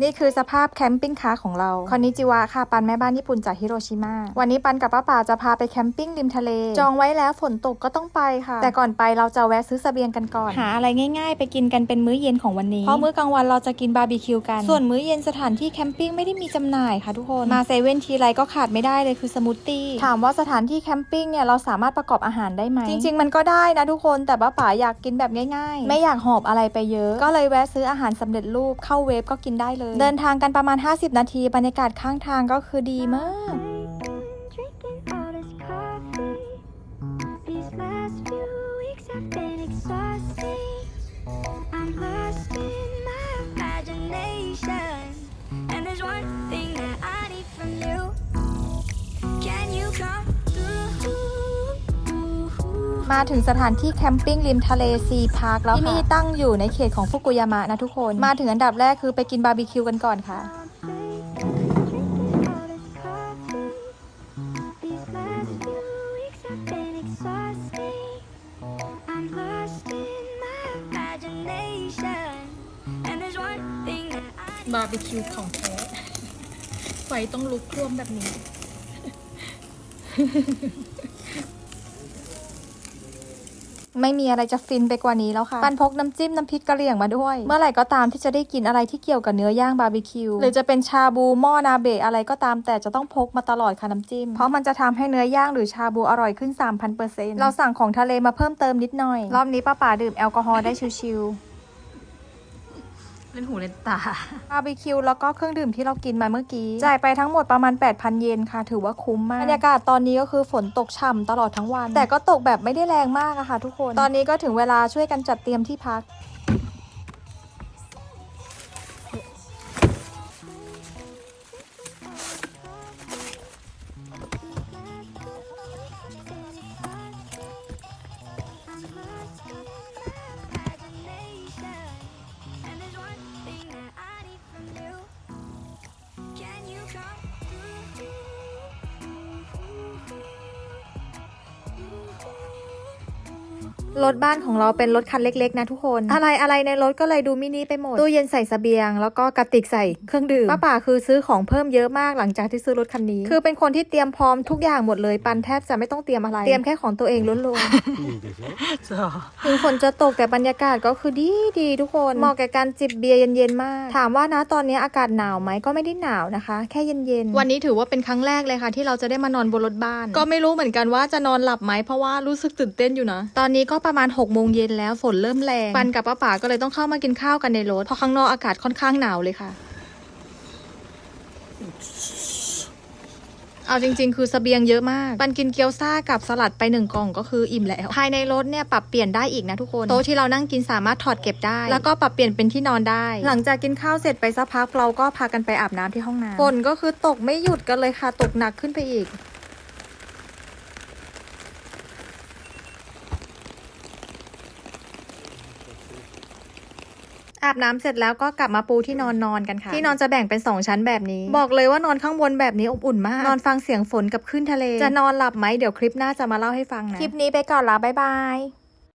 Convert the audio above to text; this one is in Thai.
นี่คือสภาพแคมปิ้งคาร์ของเราคอนนิจิวะค่ะปันแม่บ้านญี่ปุ่นจากฮิโรชิมา วันนี้ปันกับป้าป่าจะพาไปแคมปิ้งริมทะเล จองไว้แล้วฝนตกก็ต้องไปค่ะ แต่ก่อนไปเราจะแวะซื้อเสบียงกันก่อน หาอะไรง่ายๆ ไปกินกันเป็นมื้อเย็นของวันนี้ เพราะมื้อกลางวันเราจะกินบาร์บีคิวกัน ส่วนมื้อเย็นสถานที่แคมปิ้งไม่ได้มีจำหน่ายค่ะทุกคน มาเซเว่นทีไรก็ขาดไม่ได้เลยคือสมูทตี้ ถามว่าสถานที่แคมปิ้งเนี่ยเราสามารถประกอบอาหารได้ไหม จริง ๆ มันก็ได้นะทุกคน แต่ป้าป๋าอยากกินแบบง่าย ๆ ไม่อยากหอบอะไรไปเยอะ ก็เลยแวะซื้ออาหารสำเร็จรูปเข้าเวฟก็กินได้เลยเดินทางกันประมาณ 50 นาที บรรยากาศข้างทางก็คือดีมาก มาถึงสถานที่แคมปิ้งริมทะเลซีพาร์คแล้วที่นี่ตั้งอยู่ในเขตของฟุกุยามะนะทุกคน มาถึงอันดับแรกคือไปกินบาร์บีคิวกันก่อนค่ะ Drinking all this coffee. These last few weeks have been exhausting. I'm lost in my imagination. And there's one thing that I บาร์บีคิวของแท้ไฟต้องลุกท่วมแบบนี้ ไม่มีอะไรจะฟินไปกว่านี้แล้วค่ะปันพกน้ำจิ้มน้ำพริกกะเหรี่ยงมาด้วย เมื่อไหร่ก็ตามที่จะได้กินอะไรที่เกี่ยวกับเนื้อย่างบาร์บีคิวหรือจะเป็นชาบูหม้อนาเบะอะไรก็ตามแต่จะต้องพกมาตลอดค่ะน้ำจิ้ม เพราะมันจะทำให้เนื้อย่างหรือชาบูอร่อยขึ้น 3,000%เราสั่งของทะเลมาเพิ่มเติมนิดหน่อย รอบนี้ป้าป่าดื่มแอลกอฮอล์ได้ชิวๆ เล่นหูเล่นตาบาร์บีคิวแล้วก็เครื่องดื่มที่เรากินมาเมื่อกี้ จ่ายไปทั้งหมดประมาณ 8,000 เยนค่ะ ถือว่าคุ้มมาก บรรยากาศตอนนี้ก็คือฝนตกฉ่ำตลอดทั้งวัน แต่ก็ตกแบบไม่ได้แรงมากอะค่ะ ทุกคน ตอนนี้ก็ถึงเวลาช่วยกันจัดเตรียมที่พัก รถบ้านของเราเป็นรถคันเล็กๆนะทุกคน อะไรอะไรในรถก็เลยดูมินิไปหมด ตู้เย็นใส่สเสบียง แล้วก็กระติกใส่เครื่องดื่มป้าป่าคือซื้อของเพิ่มเยอะมากหลังจากที่ซื้อรถคันนี้ คือเป็นคนที่เตรียมพร้อมทุกอย่างหมดเลย ปันแทบจะไม่ต้องเตรียมอะไร เตรียมแค่ของตัวเองล้วนๆถึงฝนจะตกแต่บรรยากาศก็คือดีดีทุกคนเหมาะแก่การจิบเบียร์เย็นๆมาก ถามว่านะตอนนี้อากาศหนาวไหมก็ไม่ได้หนาวนะคะ แค่เย็นๆวันนี้ถือว่าเป็นครั้งแรกเลยค่ะ ที่เราจะได้มานอนบนรถบ้าน ก็ไม่รู้เหมือนกันว่าจะนอนหลับไหมเพราะว่ารู้สึกตื่นเต้นอยู่นะ ตอนนี้ก็ประมาณ6กโมงเย็นแล้วฝนเริ่มแรงปันกับป้าป๋าก็เลยต้องเข้ามากินข้าวกันในรถเพราะข้างนอกอากาศค่อนข้างหนาวเลยค่ะ เอาจริง ๆ คือเสบียงเยอะมาก ปันกินเกี๊ยวซ่ากับสลัดไปหนึ่งกล่องก็คืออิ่มแล้ว ภายในรถเนี่ยปรับเปลี่ยนได้อีกนะทุกคน โต๊ะที่เรานั่งกินสามารถถอดเก็บได้ แล้วก็ปรับเปลี่ยนเป็นที่นอนได้ หลังจากกินข้าวเสร็จไปสักพักเราก็พากันไปอาบน้ำที่ห้องน้ำฝนก็คือตกไม่หยุดกันเลยค่ะ ตกหนักขึ้นไปอีก อาบน้ำเสร็จแล้วก็กลับมาปูที่นอนนอนกันค่ะ ที่นอนจะแบ่งเป็น 2 ชั้นแบบนี้ บอกเลยว่านอนข้างบนแบบนี้อบอุ่นมาก นอนฟังเสียงฝนกับคลื่นทะเล จะนอนหลับไหมเดี๋ยวคลิปหน้าจะมาเล่าให้ฟังนะ คลิปนี้ไปก่อนละบ๊ายบาย